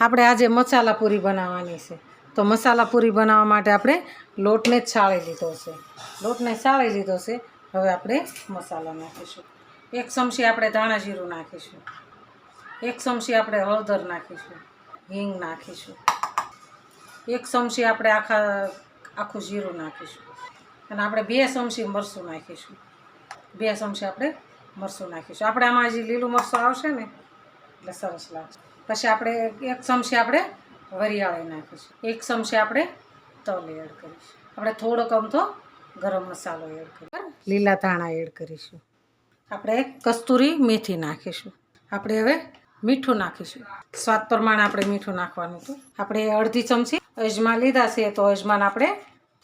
આપણે આજે મસાલા પૂરી બનાવવાની છે. તો મસાલા પૂરી બનાવવા માટે આપણે લોટને છાળી લીધો છે. લોટને છાળી લીધો છે. હવે આપણે મસાલા નાખીશું. એક ચમચી આપણે ધાણા જીરું નાખીશું. એક ચમચી આપણે હળદર નાખીશું. હિંગ નાખીશું. એક ચમચી આપણે આખા, આખું જીરું નાખીશું. અને આપણે બે ચમચી મરચું નાખીશું. બે ચમચી આપણે મરચું નાખીશું. આપણે આમાં જે લીલું મરચું આવશે ને એટલે સરસ લાગશે. પછી આપણે એક ચમચી આપણે વરિયાળી નાખીશું. એક ચમચી આપણે તલ એડ કરીશું. આપણે થોડોક અમથો ગરમ મસાલો એડ કરીશું. લીલા ધાણા એડ કરીશું. આપણે કસ્તુરી મેથી નાખીશું. આપણે હવે મીઠું નાખીશું. સ્વાદ પ્રમાણે આપણે મીઠું નાખવાનું હતું. આપણે અડધી ચમચી અજમા લીધા છે તો અજમાન આપણે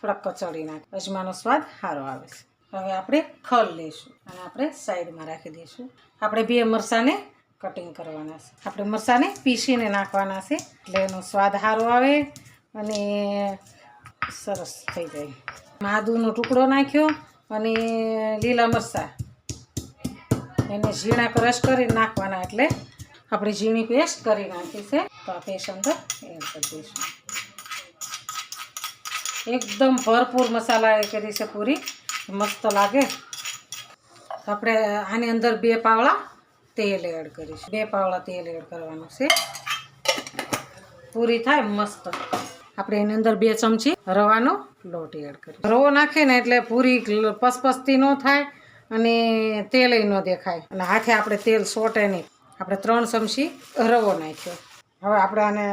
થોડાક કચડી નાખ. અજમાનો સ્વાદ સારો આવે છે. હવે આપણે ખલ લઈશું અને આપણે સાઈડમાં રાખી દઈશું. આપણે બે મરચાંને કટિંગ કરવાના છે. આપણે મરચાંને પીસીને નાખવાના છે, એટલે એનો સ્વાદ સારો આવે અને સરસ થઈ જાય. માદુનો ટુકડો નાખ્યો અને લીલા મરચાં. એને ઝીણા ક્રશ કરી નાખવાના, એટલે આપણે ઝીણી પેસ્ટ કરી નાખી છે. તો આ પેસ્ટ અંદર એડ કરી દઈશું. એકદમ ભરપૂર મસાલા એ કરી છે પૂરી. મસ્ત લાગે. આપણે આની અંદર બે પાવડા તેલ એડ કરીશ. બે પાવડા તેલ એડ કરવાનું છે. પૂરી થાય મસ્ત. આપણે એની અંદર બે ચમચી રવાનો લોટ એડ કરીશ. રવો નાખીએ ને એટલે પૂરી પસપસતી ન થાય અને તેલ ન દેખાય. અને હાથે આપણે તેલ સોટે નહીં. આપણે ત્રણ ચમચી રવો નાખ્યો. હવે આપણે આને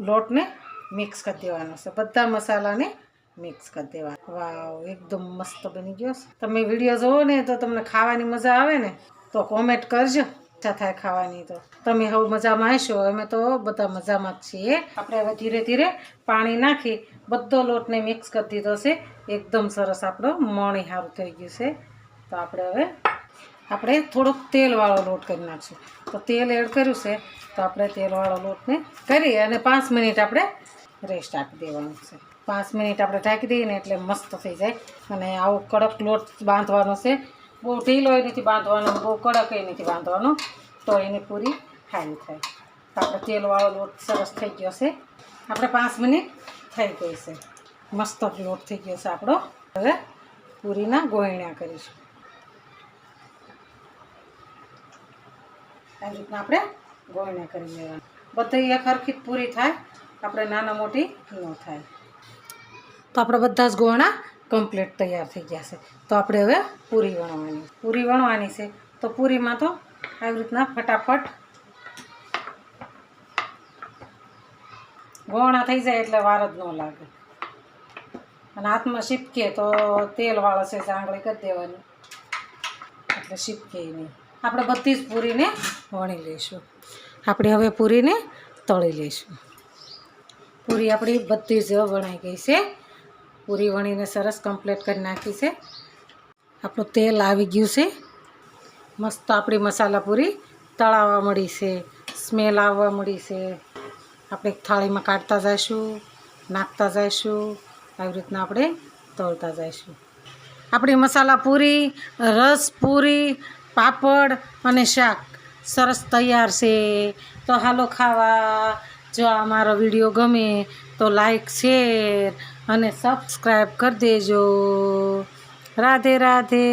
લોટને મિક્સ કરી દેવાનો છે. બધા મસાલાને મિક્સ કરી દેવા વાવ, એકદમ મસ્ત બની ગયો છે. તમે વીડિયો જોવો ને તો તમને ખાવાની મજા આવે ને, તો કોમેન્ટ કરજો. ઈચ્છા થાય ખાવાની તો. તમે હવે મજામાં આવીશો અમે તો બધા મજામાં જ છીએ. આપણે હવે ધીરે ધીરે પાણી નાખી બધો લોટને મિક્સ કરી દીધો છે. એકદમ સરસ આપણો મણી સારું થઈ ગયું છે. તો આપણે હવે આપણે થોડોક તેલવાળો લોટ કરી નાખશું. તો તેલ એડ કર્યું છે, તો આપણે તેલવાળો લોટને કરી અને પાંચ મિનિટ આપણે રેસ્ટ આપી દેવાનું છે. પાંચ મિનિટ આપણે ઢાંકી દઈએ ને એટલે મસ્ત થઈ જાય. અને આવો કડક લોટ બાંધવાનો છે. બહુ ઢીલો નથી બાંધવાનો, બહુ કડક નથી બાંધવાનો, તો એની પૂરી સારી થાય. આપણે તેલવાળો લોટ સરસ થઈ ગયો છે. આપણે પાંચ મિનિટ થઈ ગઈ છે. મસ્ત લોટ થઈ ગયો છે આપણો. હવે પૂરીના ગોયણ્યા કરીશું. આવી રીતના આપણે ગોળણા કરી લેવાનું. બધી એક હરખી પૂરી થાય. આપણે નાના મોટી ન થાય. તો આપણે બધા જ ગોળણા કમ્પ્લીટ તૈયાર થઈ ગયા છે. તો આપણે હવે પૂરી વણવાની. પૂરી વણવાની છે. તો પૂરીમાં તો આવી રીતના ફટાફટ ગોણા થઈ જાય એટલે વાર જ ન લાગે. અને હાથમાં શીપકે તો તેલવાળો છે આંગળી કરી દેવાની. એટલે શીપકે નહીં. આપણે બધી જ પૂરીને વણી લઈશું. આપણે હવે પૂરીને તળી લઈશું. પૂરી આપણી બધી જ વણાઈ ગઈ છે. પૂરી વણીને સરસ કમ્પ્લીટ કરી નાખી છે. આપણું તેલ આવી ગયું છે. મસ્ત આપણી મસાલા પૂરી તળાવવા મળી છે. સ્મેલ આવવા મળી છે. આપણે થાળીમાં કાઢતા જઈશું, નાખતા જઈશું, આવી રીતના આપણે તળતા જઈશું. આપણી મસાલા પૂરી, રસ પૂરી, પાપડ અને શાક સરસ તૈયાર છે. તો હાલો ખાવા. જો આ મારો વીડિયો ગમે તો લાઈક શેર અને સબસ્ક્રાઈબ કરી દેજો. રાધે રાધે.